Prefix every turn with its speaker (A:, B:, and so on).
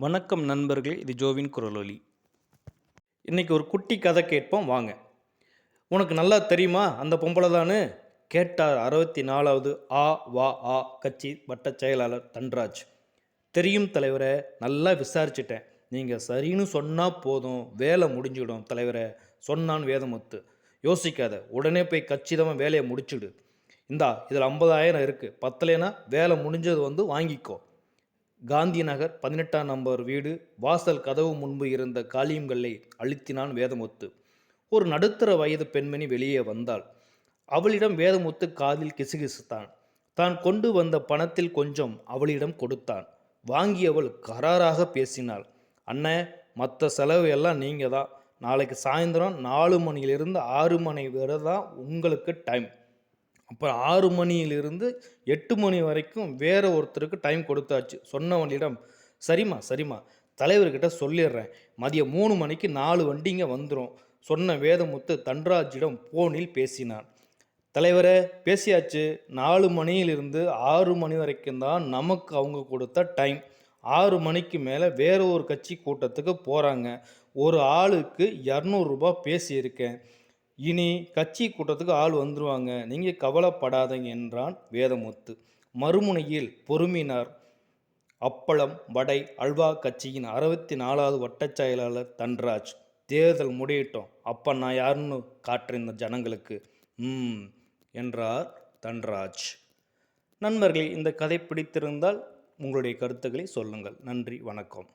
A: வணக்கம் நண்பர்களே இது ஜோவின் குரலொலி. இன்றைக்கி ஒரு குட்டி கதை கேட்போம் வாங்க. உனக்கு நல்லா தெரியுமா? அந்த பொம்பளை தானு? கேட்டார் அறுபத்தி நாலாவது ஆ வா ஆ கட்சி வட்ட செயலாளர் தன்ராஜ். தெரியும் தலைவரை நல்லா விசாரிச்சிட்டேன். நீங்கள் சரின்னு சொன்னால் போதும் வேலை முடிஞ்சிடும் தலைவரை சொன்னான் வேதமுத்து. யோசிக்காத உடனே போய் கச்சிதமாக வேலையை முடிச்சுடு. இந்தா இதில் ஐம்பதாயிரம் இருக்குது பத்தலைனா வேலை முடிஞ்சது வந்து வாங்கிக்கோ. காந்தி நகர் பதினெட்டாம் நம்பர் வீடு வாசல் கதவு முன்பு இருந்த காளியங்கல்லை அழுத்தினான் வேதமுத்து. ஒரு நடுத்தர வயது பெண்மணி வெளியே வந்தாள். அவளிடம் வேதமுத்து காதில் கிசுகிசுத்தான். தான் கொண்டு வந்த பணத்தில் கொஞ்சம் அவளிடம் கொடுத்தான். வாங்கியவள் கராராக பேசினாள். அண்ணே மற்ற செலவு எல்லாம் நீங்கள் தான் நாளைக்கு சாயந்தரம் நாலு மணியிலிருந்து ஆறு மணி வரை தான் உங்களுக்கு டைம். அப்புறம் ஆறு மணியிலிருந்து எட்டு மணி வரைக்கும் வேற ஒருத்தருக்கு டைம் கொடுத்தாச்சு. சொன்னவனிடம் சரிம்மா சரிம்மா தலைவர்கிட்ட சொல்லிடுறேன். மதியம் மூணு மணிக்கு நாலு வண்டிங்க வந்துடும் சொன்ன வேதமுத்து தன்ராஜிடம் போனில் பேசினான். தலைவரே பேசியாச்சு. நாலு மணியிலிருந்து ஆறு மணி வரைக்கும் தான் நமக்கு அவங்க கொடுத்த டைம் ஆறு மணிக்கு மேலே வேற ஒரு கட்சி கூட்டத்துக்கு போகிறாங்க ஒரு ஆளுக்கு இரநூறுபா பேசியிருக்கேன். இனி கட்சி கூட்டத்துக்கு ஆள் வந்துருவாங்க. நீங்கள் கவலைப்படாதீங்க என்றான் வேதமுத்து. மறுமுனையில் பொறுமினார். அப்பளம் வடை அல்வா கட்சியின் அறுபத்தி நாலாவது வட்டச் செயலாளர் தன்ராஜ். தேர்தல் முடியட்டும். அப்போ நான் யாருன்னு காட்டுறேன் இந்த ஜனங்களுக்கு. ம் என்றார் தன்ராஜ். நண்பர்களே இந்த கதை பிடித்திருந்தால் உங்களுடைய கருத்துக்களை சொல்லுங்கள். நன்றி வணக்கம்.